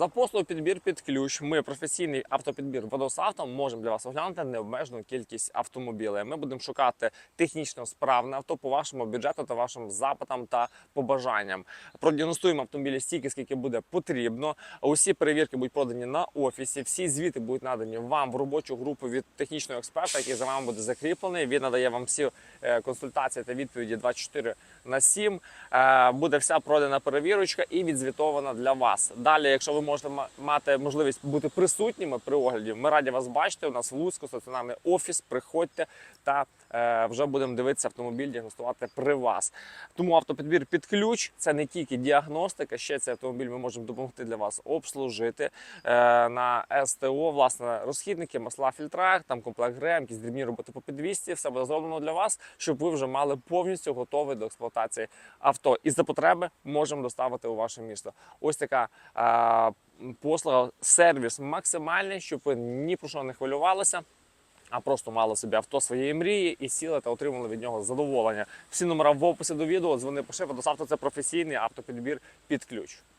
За послугу підбір під ключ. Ми професійний автопідбір водосавто можемо для вас оглянути необмежену кількість автомобілів. Ми будемо шукати технічно справне авто по вашому бюджету та вашим запитам та побажанням. Продіагностуємо автомобілі стільки, скільки буде потрібно. Усі перевірки будуть подані на офісі. Всі звіти будуть надані вам в робочу групу від технічного експерта, який за вами буде закріплений. Він надає вам всі е, консультації та відповіді 24 на 7. Е, Буде вся пройдена перевірочка і відзвітована для вас. Далі, якщо ви можете мати можливість бути присутніми при огляді, ми раді вас бачити. У нас в Луцьку стаціонарний офіс. Приходьте та е, вже будемо дивитися автомобіль, діагностувати при вас. Тому автопідбір під ключ це не тільки діагностика, ще цей автомобіль ми можемо допомогти для вас обслужити е, на СТО, власне, розхідники, масла, фільтра, там комплект ГРМ, якісь дрібні роботи по підвісці. Все буде зроблено для вас, щоб ви вже мали повністю готовий до експлуатації авто. І за потреби можемо доставити у ваше місто. Ось така. е, Послуга, сервіс максимальний, щоб ви ні про що не хвилювалися, а просто мали собі авто своєї мрії і сіли та отримали від нього задоволення. Всі номера в описі до відео. Дзвони пиши, водосавто це професійний автопідбір під ключ.